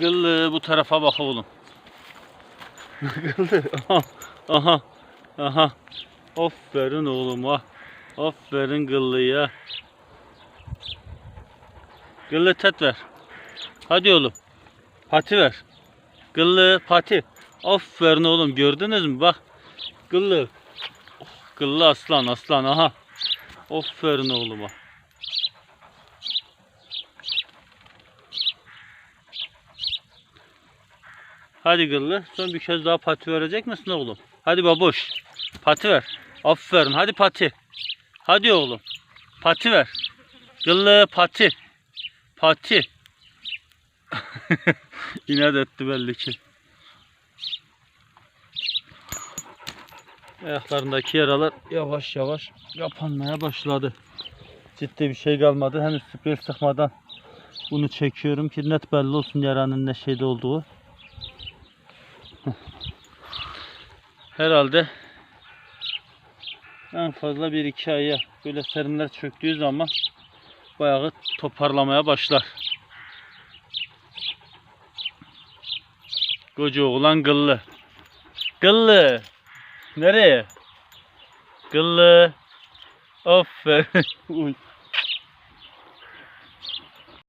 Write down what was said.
Gıllı bu tarafa bak oğlum. Gıllı. Aha. Aha. Aha. Aferin oğluma. Aferin Gıllı'ya. Gıllı tet ver. Hadi oğlum. Pati ver. Gıllı pati. Aferin oğlum gördünüz mü bak. Gıllı. Oh, Gıllı aslan aslan aha. Aferin oğluma. Hadi Gıllı. Son bir kez daha pati verecek misin oğlum? Hadi babuş. Pati ver. Aferin. Hadi pati. Hadi oğlum. Pati ver. Gıllı pati. Pati. İnat etti belli ki. Ayaklarındaki yaralar yavaş yavaş kapanmaya başladı. Ciddi bir şey kalmadı. Henüz sprey sıkmadan bunu çekiyorum ki net belli olsun yaranın ne şeyde olduğu. Herhalde en fazla 1-2 aya böyle serinler çöktüğü zaman bayağı toparlamaya başlar. Koca oğlan gıllı. Gıllı. Nereye? Gıllı. Aferin.